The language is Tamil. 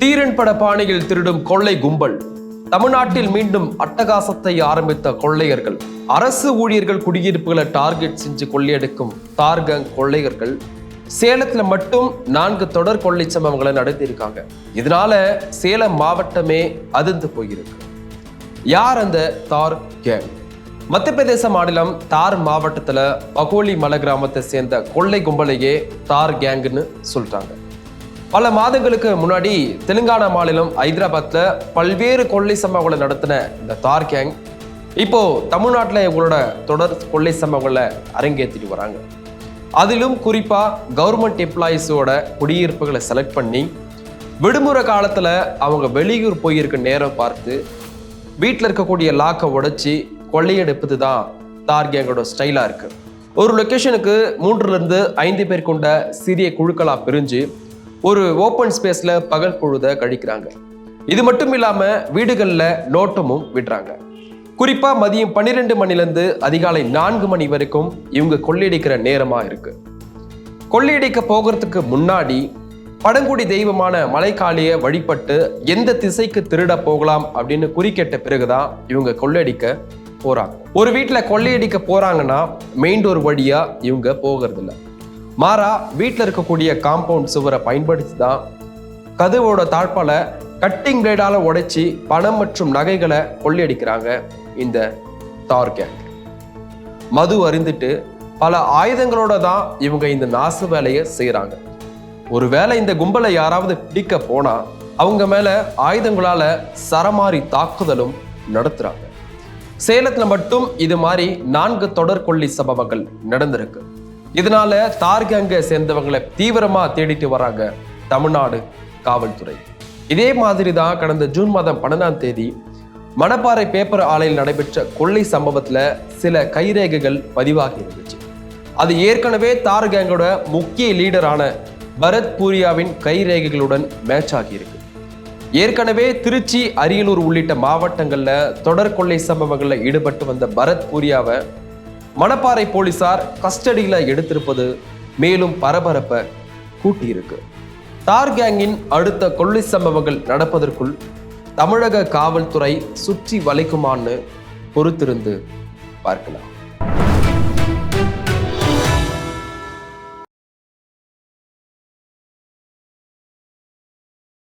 தீரன் பட பாணியில் திருடும் கொள்ளை கும்பல். தமிழ்நாட்டில் மீண்டும் அட்டகாசத்தை ஆரம்பித்த கொள்ளையர்கள். அரசு ஊழியர்கள் குடியிருப்புகளை டார்கெட் செஞ்சு கொள்ளையெடுக்கும் தார்கங் கொள்ளையர்கள். சேலத்துல மட்டும் நான்கு தொடர் கொள்ளை சம்பவங்களை நடத்தியிருக்காங்க. இதனால சேலம் மாவட்டமே அதிர்ந்து போயிருக்கு. யார் அந்த தார் கேங் மத்திய பிரதேச மாநிலம் தார் மாவட்டத்தில் பகோலி மலை கிராமத்தை சேர்ந்த கொள்ளை கும்பலையே தார் கேங்குன்னு சொல்றாங்க. பல மாதங்களுக்கு முன்னாடி தெலுங்கானா மாநிலம் ஹைதராபாத்தில் பல்வேறு கொள்ளை சம்பவங்களை நடத்தின இந்த தார் கேங் இப்போ தமிழ்நாட்டில் இவங்களோட தொடர் கொள்ளை சம்பவங்களை அரங்கேற்றிட்டு வராங்க. அதிலும் குறிப்பாக கவர்மெண்ட் எம்ப்ளாயீஸோட குடியிருப்புகளை செலக்ட் பண்ணி விடுமுறை காலத்தில் அவங்க வெளியூர் போயிருக்க நேரம் பார்த்து வீட்டில் இருக்கக்கூடிய லாக்கை உடைச்சி கொள்ளையெடுப்பது தான் தார் கேங்கோட ஸ்டைலாக இருக்குது ஒரு லொக்கேஷனுக்கு மூன்றுலேருந்து ஐந்து பேர் கொண்ட சிறிய குழுக்களாக பிரிஞ்சு ஒரு ஓப்பன் ஸ்பேஸில் பகல் பொழுதை கழிக்கிறாங்க. இது மட்டும் இல்லாமல் வீடுகளில் நோட்டமும் விடுறாங்க. குறிப்பாக மதியம் பன்னிரெண்டு மணிலேருந்து அதிகாலை நான்கு மணி வரைக்கும் இவங்க கொள்ளையடிக்கிற நேரமாக இருக்குது கொள்ளையடிக்க போகிறதுக்கு முன்னாடி பழங்குடி தெய்வமான மலைக்காளியை வழிபட்டு எந்த திசைக்கு திருட போகலாம் அப்படின்னு குறிக்கெட்ட பிறகுதான் இவங்க கொள்ளையடிக்க போகிறாங்க ஒரு வீட்டில் கொள்ளையடிக்க போகிறாங்கன்னா மெயின் டோர் வழியாக இவங்க போகிறதில்ல. மாறா வீட்டில் இருக்கக்கூடிய காம்பவுண்ட் சுவரை பயன்படுத்தி தான் கதவோட தாழ்பாலை கட்டிங் பிளேடால உடைச்சி பணம் மற்றும் நகைகளை கொள்ளையடிக்கிறாங்க இந்த தார் கேங் மது அறிந்துட்டு பல ஆயுதங்களோட தான் இவங்க இந்த நாசு வேலையை செய்கிறாங்க ஒருவேளை இந்த கும்பலை யாராவது பிடிக்க போனா அவங்க மேலே ஆயுதங்களால சரமாரி தாக்குதலும் நடத்துறாங்க. சேலத்தில் மட்டும் இது மாதிரி நான்கு தொடர்கொள்ளி சம்பவங்கள் நடந்திருக்கு. இதனால தார்கங்க சேர்ந்தவங்களை தீவிரமா தேடிட்டு வராங்க தமிழ்நாடு காவல்துறை. இதே மாதிரி தான் கடந்த ஜூன் மாதம் பன்னெண்டாம் தேதி மணப்பாறை பேப்பர் ஆலையில் நடைபெற்ற கொள்ளை சம்பவத்தில் சில கைரேகைகள் பதிவாகி இருந்துச்சு. அது ஏற்கனவே தார் கேங்கோட முக்கிய லீடரான பரத் பூரியாவின் கைரேகைகளுடன் மேட்ச் ஆகியிருக்கு ஏற்கனவே திருச்சி அரியலூர் உள்ளிட்ட மாவட்டங்களில் தொடர் கொள்ளை சம்பவங்களில் ஈடுபட்டு வந்த பரத் பூரியாவை மணப்பாறை போலீசார் கஸ்டடியில் எடுத்திருப்பது மேலும் பரபரப்பை கூட்டியிருக்கு. தார் கேங்கின் அடுத்த கொள்ளை சம்பவங்கள் நடப்பதற்குள் தமிழக காவல்துறை சுற்றி வளைக்குமான்னு பொறுத்திருந்து பார்க்கலாம்.